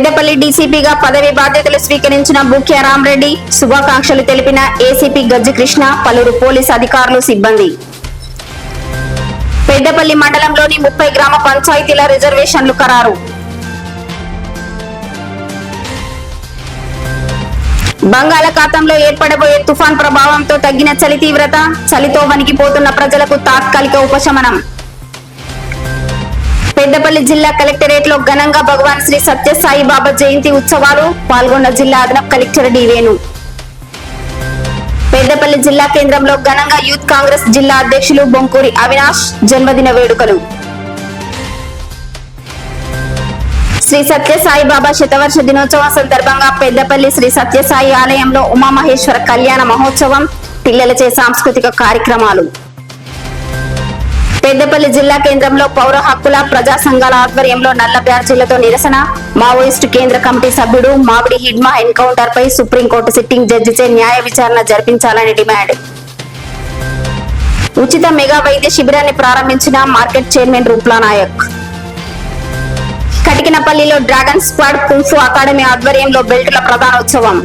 పెద్దపల్లి డీసీపీగా పదవి బాధ్యతలు స్వీకరించిన బుక్య రామరెడ్డి శుభాకాంక్షలు తెలిపిన ఏసీపీ గజ్జి కృష్ణ పలువురు పోలీస్ అధికారులు సిబ్బంది. పెద్దపల్లి మండలంలోని ముప్పై గ్రామ పంచాయతీల రిజర్వేషన్లు ఖరారు. బంగాళాఖాతంలో ఏర్పడబోయే తుఫాన్ ప్రభావంతో తగ్గిన చలి తీవ్రత చలితో వణికిపోతున్న ప్రజలకు తాత్కాలిక ఉపశమనం. పెద్దపల్లి జిల్లా కలెక్టరేట్లో ఘనంగా భగవాన్ శ్రీ సత్యసాయి బాబా జయంతి ఉత్సవాలు పాల్గొన్న జిల్లా అదనపు కలెక్టర్ డివేను పెద్దపల్లి జిల్లా కేంద్రంలో ఘనంగా యూత్ కాంగ్రెస్ జిల్లా అధ్యక్షులు బొంకూరి అవినాష్ జన్మదిన వేడుకలు. శ్రీ సత్యసాయి బాబా శతవర్ష దినోత్సవం సందర్భంగా పెద్దపల్లి శ్రీ సత్యసాయి ఆలయంలో ఉమామహేశ్వర కళ్యాణ మహోత్సవం పిల్లలచే సాంస్కృతిక కార్యక్రమాలు. పెద్దపల్లి జిల్లా కేంద్రంలో పౌర హక్కుల ప్రజా సంఘాల ఆధ్వర్యంలో నల్ల బ్యార్జీలతో నిరసన మావోయిస్టు కేంద్ర కమిటీ సభ్యుడు మామిడి హిడ్మా ఎన్కౌంటర్ పై సుప్రీంకోర్టు సిట్టింగ్ జడ్జిచే న్యాయ విచారణ జరిపించాలని డిమాండ్. ఉచిత మెగా వైద్య శిబిరాన్ని ప్రారంభించిన market chairman Roopla Naik. కటికినపల్లిలో dragon squad kung fu academy ఆధ్వర్యంలో బెల్టుల ప్రధానోత్సవం.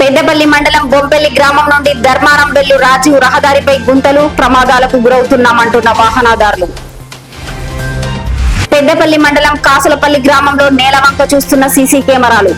పెద్దపల్లి మండలం బొంపెల్లి గ్రామం నుండి ధర్మారం వెళ్ళు రాజీవ్ రహదారిపై గుంతలు ప్రమాదాలకు గురవుతున్నామంటున్న వాహనదారులు. పెద్దపల్లి మండలం కాసులపల్లి గ్రామంలో నేలవంక చూస్తున్న సీసీ కెమెరాలు.